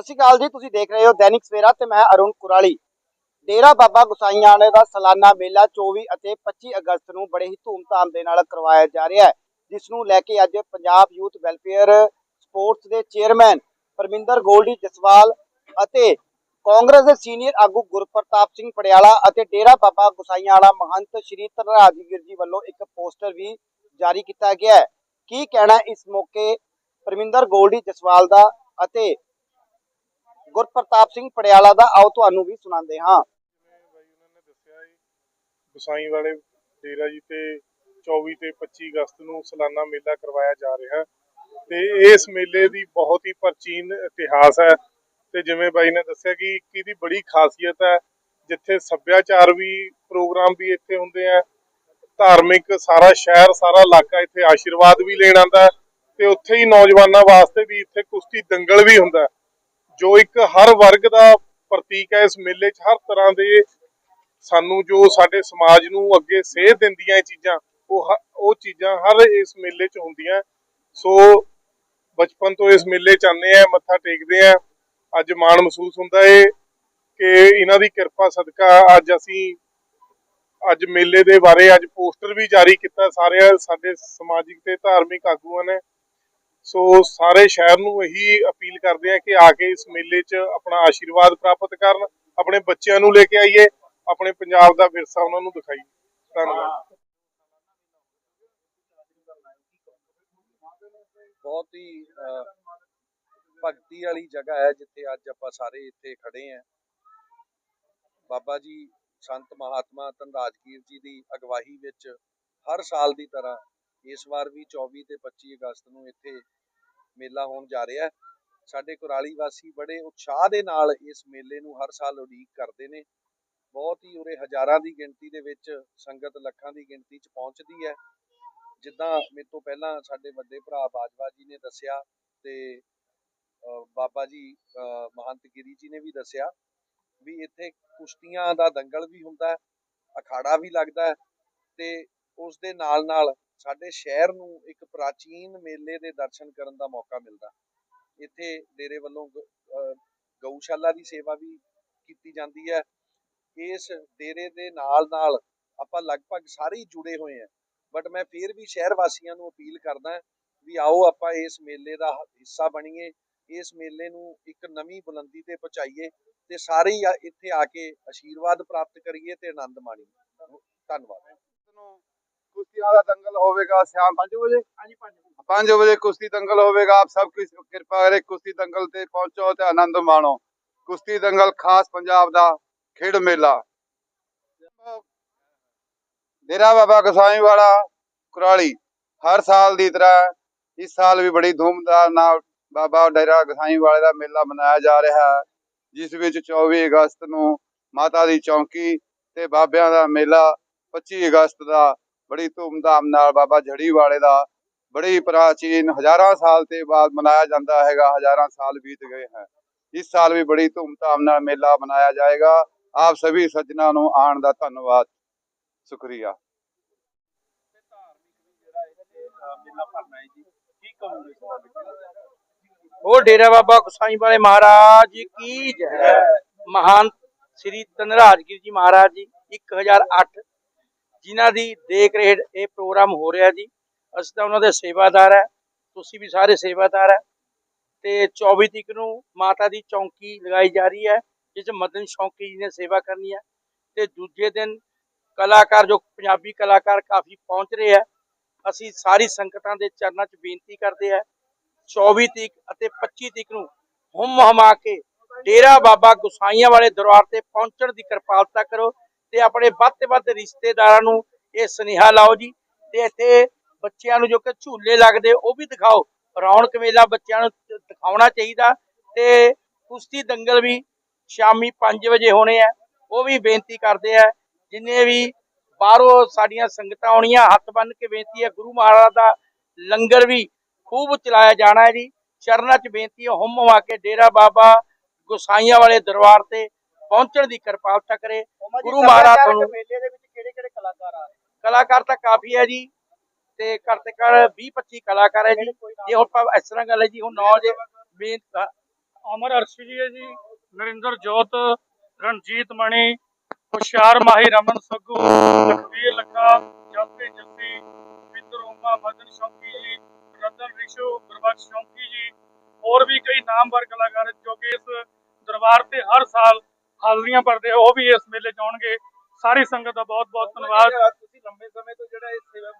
ਸਤਿ ਸ਼੍ਰੀ ਅਕਾਲ ਜੀ, ਤੁਸੀਂ ਦੇਖ ਰਹੇ ਹੋ ਦੈਨਿਕ ਸਵੇਰਾ ਤੇ ਮੈਂ ਅਰੁਣ ਕੁਰਾਲੀ। ਡੇਰਾ ਬਾਬਾ ਗੁਸਾਈਆਣੇ ਦਾ ਸਾਲਾਨਾ ਮੇਲਾ 24 ਅਤੇ 25 ਅਗਸਤ ਨੂੰ ਬੜੇ ਹੀ ਧੂਮਧਾਮ ਦੇ ਨਾਲ ਕਰਵਾਇਆ ਜਾ ਰਿਹਾ ਹੈ, ਜਿਸ ਨੂੰ ਲੈ ਕੇ ਅੱਜ ਪੰਜਾਬ ਯੂਥ ਵੈਲਫੇਅਰ ਸਪੋਰਟਸ ਦੇ ਚੇਅਰਮੈਨ ਪਰਮਿੰਦਰ ਗੋਲਡੀ ਜਸਵਾਲ ਅਤੇ ਕਾਂਗਰਸ ਦੇ ਸੀਨੀਅਰ ਆਗੂ ਗੁਰਪ੍ਰਤਾਪ ਸਿੰਘ ਪੜਿਆਲਾ ਅਤੇ ਡੇਰਾ ਬਾਬਾ ਗੁਸਾਈਆਣਾ ਮਹੰਤ ਸ਼੍ਰੀ ਧਨਰਾਜਗੀਰ ਜੀ ਵੱਲੋਂ ਇੱਕ ਪੋਸਟਰ ਵੀ ਜਾਰੀ ਕੀਤਾ ਗਿਆ ਹੈ। ਕੀ ਕਹਿਣਾ ਇਸ ਮੌਕੇ ਪਰਮਿੰਦਰ ਗੋਲਡੀ ਜਸਵਾਲ ਦਾ ਅਤੇ ਗੁਰਪ੍ਰਤਾਪ ਸਿੰਘ ਪੜਿਆਲਾ ਦਾ, ਆਓ ਤੁਹਾਨੂੰ ਵੀ ਸੁਣਾਉਂਦੇ ਹਾਂ। ਜਿਵੇਂ ਵਾਲੇ ਡੇਰਾ ਜੀ ਤੇ 24 ਤੇ 25 ਅਗਸਤ ਨੂੰ ਸਾਲਾਨਾ ਮੇਲਾ ਕਰਵਾਇਆ ਜਾ ਰਿਹਾ ਤੇ ਇਸ ਮੇਲੇ ਦੀ ਬਹੁਤ ਹੀ ਪ੍ਰਾਚੀਨ ਇਤਿਹਾਸ ਹੈ। ਤੇ ਜਿਵੇਂ ਬਾਈ ਨੇ ਦੱਸਿਆ ਕਿ ਇਹਦੀ ਬੜੀ ਖਾਸੀਅਤ ਹੈ, ਜਿੱਥੇ ਸੱਭਿਆਚਾਰ ਵੀ ਪ੍ਰੋਗਰਾਮ ਵੀ ਇੱਥੇ ਹੁੰਦੇ ਆ। ਧਾਰਮਿਕ ਸਾਰਾ ਸ਼ਹਿਰ, ਸਾਰਾ ਇਲਾਕਾ ਇੱਥੇ ਆਸ਼ੀਰਵਾਦ ਵੀ ਲੈਣ ਆਂਦਾ ਤੇ ਉੱਥੇ ਹੀ ਨੌਜਵਾਨਾਂ ਵਾਸਤੇ ਵੀ ਇੱਥੇ ਕੁਸ਼ਤੀ ਦੰਗਲ ਵੀ ਹੁੰਦਾ ਜੋ ਇੱਕ ਹਰ ਵਰਗ ਦਾ ਪ੍ਰਤੀਕ ਹੈ ਇਸ ਮੇਲੇ 'ਚ, ਹਰ ਤਰ੍ਹਾਂ ਦੇ ਸਾਨੂੰ ਜੋ ਸਾਡੇ ਸਮਾਜ ਨੂੰ ਅੱਗੇ ਸੇਧ ਦਿੰਦੀਆਂ ਇਹ ਚੀਜ਼ਾਂ, ਉਹ ਉਹ ਚੀਜ਼ਾਂ ਹਰ ਇਸ ਮੇਲੇ 'ਚ ਹੁੰਦੀਆਂ। ਸੋ ਬਚਪਨ ਤੋਂ ਇਸ ਮੇਲੇ 'ਚ ਆਉਂਦੇ ਆ ਮੱਥਾ ਟੇਕਦੇ ਆ ਅੱਜ ਮਾਣ ਮਹਿਸੂਸ ਹੁੰਦਾ ਏ ਕਿ ਇਹਨਾਂ ਦੀ ਕਿਰਪਾ, ਸਦਕਾ ਅੱਜ ਅਸੀਂ, ਅੱਜ ਮੇਲੇ ਦੇ ਬਾਰੇ ਅੱਜ ਪੋਸਟਰ ਵੀ ਜਾਰੀ ਕੀਤਾ। ਸਾਰੇ ਸਾਡੇ ਸਮਾਜਿਕ ਤੇ ਧਾਰਮਿਕ ਆਗੂਆਂ ਨੇ। ਸੋ ਸਾਰੇ ਸ਼ਹਿਰ ਨੂੰ ਇਹੀ ਅਪੀਲ ਕਰਦੇ ਆ ਕਿ ਆ ਕੇ ਇਸ ਮੇਲੇ 'ਚ ਆਪਣਾ ਆਸ਼ੀਰਵਾਦ ਪ੍ਰਾਪਤ ਕਰਨ, ਆਪਣੇ ਬੱਚਿਆਂ ਨੂੰ ਲੈ ਕੇ ਆਈਏ, ਆਪਣੇ ਪੰਜਾਬ ਦਾ ਵਿਰਸਾ ਉਹਨਾਂ ਨੂੰ ਦਿਖਾਈਏ। ਧੰਨਵਾਦ। ਬਹੁਤ ਹੀ ਭਗਤੀ ਵਾਲੀ ਜਗ੍ਹਾ ਹੈ ਜਿੱਥੇ ਅੱਜ ਆਪਾਂ ਸਾਰੇ ਇੱਥੇ ਖੜੇ ਆਂ ਬਾਬਾ ਜੀ ਸੰਤ ਮਹਾਤਮਾ ਧਨਰਾਜਗੀਰ ਜੀ ਦੀ ਅਗਵਾਈ ਵਿੱਚ ਹਰ ਸਾਲ ਦੀ ਤਰ੍ਹਾਂ ਇਸ ਵਾਰ ਵੀ 24 ਤੇ 25 ਅਗਸਤ ਨੂੰ ਇੱਥੇ ਮੇਲਾ ਹੋਣ ਜਾ ਰਿਹਾ ਹੈ। ਸਾਡੇ ਕੁਰਾਲੀ ਵਾਸੀ ਬੜੇ ਉਤਸ਼ਾਹ ਦੇ ਨਾਲ ਇਸ ਮੇਲੇ ਨੂੰ ਹਰ ਸਾਲ ਉਡੀਕ ਕਰਦੇ ਨੇ। ਬਹੁਤ ਹੀ ਉਰੇ ਹਜ਼ਾਰਾਂ ਦੀ ਗਿਣਤੀ ਦੇ ਵਿੱਚ ਸੰਗਤ ਲੱਖਾਂ ਦੀ ਗਿਣਤੀ 'ਚ ਪਹੁੰਚਦੀ ਹੈ। ਜਿੱਦਾਂ ਮੇਰੇ ਤੋਂ ਪਹਿਲਾਂ ਸਾਡੇ ਵੱਡੇ ਭਰਾ ਬਾਜਵਾ ਜੀ ਨੇ ਦੱਸਿਆ ਤੇ ਅਹ, ਬਾਬਾ ਜੀ ਅਹ, ਮਹੰਤ ਗਿਰੀ ਜੀ ਨੇ ਵੀ ਦੱਸਿਆ ਵੀ ਇੱਥੇ ਕੁਸ਼ਤੀਆਂ ਦਾ ਦੰਗਲ ਵੀ ਹੁੰਦਾ ਹੈ ਅਖਾੜਾ ਵੀ ਲੱਗਦਾ ਹੈ ਤੇ ਉਸ ਦੇ ਨਾਲ ਨਾਲ ਸਾਡੇ ਸ਼ਹਿਰ ਨੂੰ ਇੱਕ ਪ੍ਰਾਚੀਨ ਮੇਲੇ ਦੇ ਦਰਸ਼ਨ ਕਰਨ ਦਾ ਮੌਕਾ ਮਿਲਦਾ। ਇੱਥੇ ਡੇਰੇ ਵੱਲੋਂ ਗਊਸ਼ਾਲਾ ਦੀ ਸੇਵਾ ਵੀ ਕੀਤੀ ਜਾਂਦੀ ਹੈ। ਇਸ ਡੇਰੇ ਦੇ ਨਾਲ ਨਾਲ ਆਪਾਂ ਲਗਭਗ ਸਾਰੇ ਹੀ ਜੁੜੇ ਹੋਏ ਹਾਂ। ਬਟ ਮੈਂ ਫੇਰ ਵੀ ਸ਼ਹਿਰ ਵਾਸੀਆਂ ਨੂੰ ਅਪੀਲ ਕਰਦਾ ਵੀ ਆਓ ਆਪਾਂ ਇਸ ਮੇਲੇ ਦਾ ਹਿੱਸਾ ਬਣੀਏ। ਇਸ ਮੇਲੇ ਨੂੰ ਇੱਕ ਨਵੀਂ ਬੁਲੰਦੀ ਤੇ ਪਹੁੰਚਾਈਏ ਤੇ ਸਾਰੇ ਹੀ ਇੱਥੇ ਆ ਕੇ ਆਸ਼ੀਰਵਾਦ ਪ੍ਰਾਪਤ ਕਰੀਏ ਤੇ ਆਨੰਦ ਮਾਣੀਏ। ਧੰਨਵਾਦ। ਕੁਸ਼ਤੀਆਂ ਦਾ ਦੰਗਲ ਹੋਵੇਗਾ ਸ਼ਾਮ 5 ਵਜੇ? ਹਾਂਜੀ 5 ਵਜੇ। ਕੁਸ਼ਤੀ ਦੰਗਲ ਹੋਵੇਗਾ ਆਪ ਸਭ ਕੀ ਕਿਰਪਾ ਕਰੇ ਕੁਸ਼ਤੀ ਦੰਗਲ ਤੇ ਪਹੁੰਚੋ ਤੇ ਆਨੰਦ ਮਾਣੋ। ਕੁਸ਼ਤੀ ਦੰਗਲ ਖਾਸ ਪੰਜਾਬ ਦਾ ਖੇਡ ਮੇਲਾ। ਡੇਰਾ ਬਾਬਾ ਗਸਾਈ ਵਾਲਾ ਕੁਰਾਲੀ ਹਰ ਸਾਲ ਦੀ ਤਰ੍ਹਾਂ ਇਸ ਸਾਲ ਵੀ ਬੜੀ ਧੂਮਧਾਮ ਨਾਲ ਬਾਬਾ ਡੇਰਾ ਗਸਾਈ ਵਾਲੇ ਦਾ ਮੇਲਾ ਮਨਾਇਆ ਜਾ ਰਿਹਾ ਹੈ ਜਿਸ ਵਿੱਚ 24 ਅਗਸਤ ਨੂੰ ਮਾਤਾ ਦੀ ਚੌਂਕੀ ਤੇ ਬਾਬਿਆਂ ਦਾ ਮੇਲਾ 25 ਅਗਸਤ ਦਾ ਬੜੀ ਧੂਮਧਾਮ ਨਾਲ ਬਾਬਾ ਝੜੀ ਵਾਲੇ ਦਾ ਬੜੀ ਪ੍ਰਾਚੀਨ ਹਜ਼ਾਰਾਂ ਸਾਲ ਤੇ ਬਾਅਦ ਮਨਾਇਆ ਜਾਂਦਾ ਹੈਗਾ, ਹਜ਼ਾਰਾਂ ਸਾਲ ਬੀਤ ਗਏ ਹਨ। ਇਸ ਸਾਲ ਵੀ ਬੜੀ ਧੂਮਧਾਮ ਨਾਲ ਮੇਲਾ ਮਨਾਇਆ ਜਾਏਗਾ। ਆਪ ਸਭੀ ਸੱਜਣਾ ਨੂੰ ਆਉਣ ਦਾ ਧੰਨਵਾਦ। ਸ਼ੁਕਰੀਆ। ਉਹ ਡੇਰਾ ਬਾਬਾ ਗੁਸਾਈ ਵਾਲੇ ਮਹਾਰਾਜ ਕੀ ਜੈ ਮਹਾਨ ਸ੍ਰੀ ਧਨਰਾਜਗੀਰ ਜੀ ਮਹਾਰਾਜ ਜੀ 1008 ਜਿਨ੍ਹਾਂ ਦੀ ਦੇਖ ਰੇਖ ਇਹ ਪ੍ਰੋਗਰਾਮ ਹੋ ਰਿਹਾ ਜੀ, ਅਸੀਂ ਤਾਂ ਉਹਨਾਂ ਦੇ ਸੇਵਾਦਾਰ ਹੈ, ਤੁਸੀਂ ਵੀ ਸਾਰੇ ਸੇਵਾਦਾਰ ਹੈ। ਤੇ 24 ਤਰੀਕ ਨੂੰ ਮਾਤਾ ਦੀ ਚੌਂਕੀ ਲਗਾਈ ਜਾ ਰਹੀ ਹੈ, ਜਿਸ ਮਦਨ ਸ਼ੌਂਕੀ ਜੀ ਨੇ ਸੇਵਾ ਕਰਨੀ ਹੈ। ਤੇ ਦੂਜੇ ਦਿਨ ਕਲਾਕਾਰ, ਜੋ ਪੰਜਾਬੀ ਕਲਾਕਾਰ ਕਾਫੀ ਪਹੁੰਚ ਰਹੇ ਹੈ, ਅਸੀਂ ਸਾਰੀ ਸੰਗਤਾਂ ਦੇ ਚਰਨਾਂ 'ਚ ਬੇਨਤੀ ਕਰਦੇ ਹਾਂ 24 ਤਰੀਕ ਅਤੇ 25 ਤਰੀਕ ਨੂੰ ਹੁਮ ਹਮਾ ਕੇ ਡੇਰਾ ਬਾਬਾ ਗੁਸਾਈਆਂ ਵਾਲੇ ਦਰਬਾਰ ਤੇ ਪਹੁੰਚਣ ਦੀ ਕਿਰਪਾਲਤਾ ਕਰੋ। ਤੇ ਆਪਣੇ ਵੱਧ ਤੇ ਵੱਧ ਰਿਸ਼ਤੇਦਾਰਾਂ ਨੂੰ ਇਹ ਸੁਨੇਹਾ ਲਾਓ ਜੀ ਤੇ ਇੱਥੇ ਬੱਚਿਆਂ ਨੂੰ ਜੋ ਕਿ ਝੂਲੇ ਲੱਗਦੇ ਉਹ ਵੀ ਦਿਖਾਓ। ਰੌਣਕ ਮੇਲਾ ਬੱਚਿਆਂ ਨੂੰ ਦਿਖਾਉਣਾ ਚਾਹੀਦਾ ਤੇ ਕੁਸ਼ਤੀ ਦੰਗਲ ਵੀ ਸ਼ਾਮੀ 5 ਵਜੇ ਹੋਣੇ ਆ। ਉਹ ਵੀ ਬੇਨਤੀ ਕਰਦੇ ਆ, ਜਿੰਨੇ ਵੀ ਬਾਹਰੋਂ ਸਾਡੀਆਂ ਸੰਗਤਾਂ ਆਉਣੀਆਂ, ਹੱਥ ਬੰਨ ਕੇ ਬੇਨਤੀ ਹੈ ਗੁਰੂ ਮਹਾਰਾਜ ਦਾ ਲੰਗਰ ਵੀ ਖੂਬ ਚਲਾਇਆ ਜਾਣਾ ਹੈ ਜੀ। ਚਰਨਾਂ 'ਚ ਬੇਨਤੀ ਹੈ ਹੁਮ ਆ ਕੇ ਡੇਰਾ ਬਾਬਾ ਗੁਸਾਈਆਂ ਵਾਲੇ ਦਰਬਾਰ ਤੇ ਪਹੁੰਚਣ ਦੀ ਕਿਰਪਾਲਤਾ ਕਰੇ। ਗੁਰੂ ਮਹਾਰਾਜ ਤੁਹਾਨੂੰ ਮੇਲੇ ਦੇ ਵਿੱਚ ਕਿਹੜੇ ਕਿਹੜੇ ਕਲਾਕਾਰ ਆ ਰਹੇ? ਕਲਾਕਾਰ ਤਾਂ ਕਾਫੀ ਹੈ ਜੀ। ਤੇ ਘੱਟ ਤੋਂ ਘੱਟ 20 25 ਕਲਾਕਾਰ ਹੈ ਜੀ। ਜੇ ਹੁਣ ਇਸ ਤਰ੍ਹਾਂ ਗੱਲ ਹੈ ਜੀ ਹੁਣ 9 ਜੇ ਮੇਨ ਅਮਰ ਅਰਸ਼ੀ ਜੀ ਹੈ ਜੀ ਨਰਿੰਦਰ ਜੋਤ ਰਣਜੀਤ ਮਣੀ ਹੁਸ਼ਿਆਰ ਮਾਹੀ ਰਮਨ ਸੱਗੂ ਲਖਵੀਰ ਲੱਖਾ ਜਸਤੇ ਜੱਸੀ ਮਿੰਦਰ ਉਮਾ ਮਦਨ ਸ਼ੌਕੀ ਜੀ ਰਤਨ ਰਿਸ਼ੂ ਗੁਰਬਖਸ਼ ਸ਼ੌਕੀ ਜੀ ਹੋਰ ਵੀ ਕਈ ਨਾਮਵਰ ਕਲਾਕਾਰ ਜੋ ਕਿ ਇਸ ਦਰਬਾਰ ਤੇ ਹਰ ਸਾਲ ਹਾਜ਼ਰੀਆਂ ਭਰਦੇ ਉਹ ਵੀ ਇਸ ਮੇਲੇ 'ਚ ਆਉਣਗੇ। ਸਾਰੀ ਸੰਗਤ ਦਾ ਬਹੁਤ ਬਹੁਤ ਧੰਨਵਾਦ। ਤੁਸੀਂ ਲੰਬੇ ਸਮੇਂ ਤੋਂ ਜਿਹੜਾ ਇਹ ਸੇਵਾ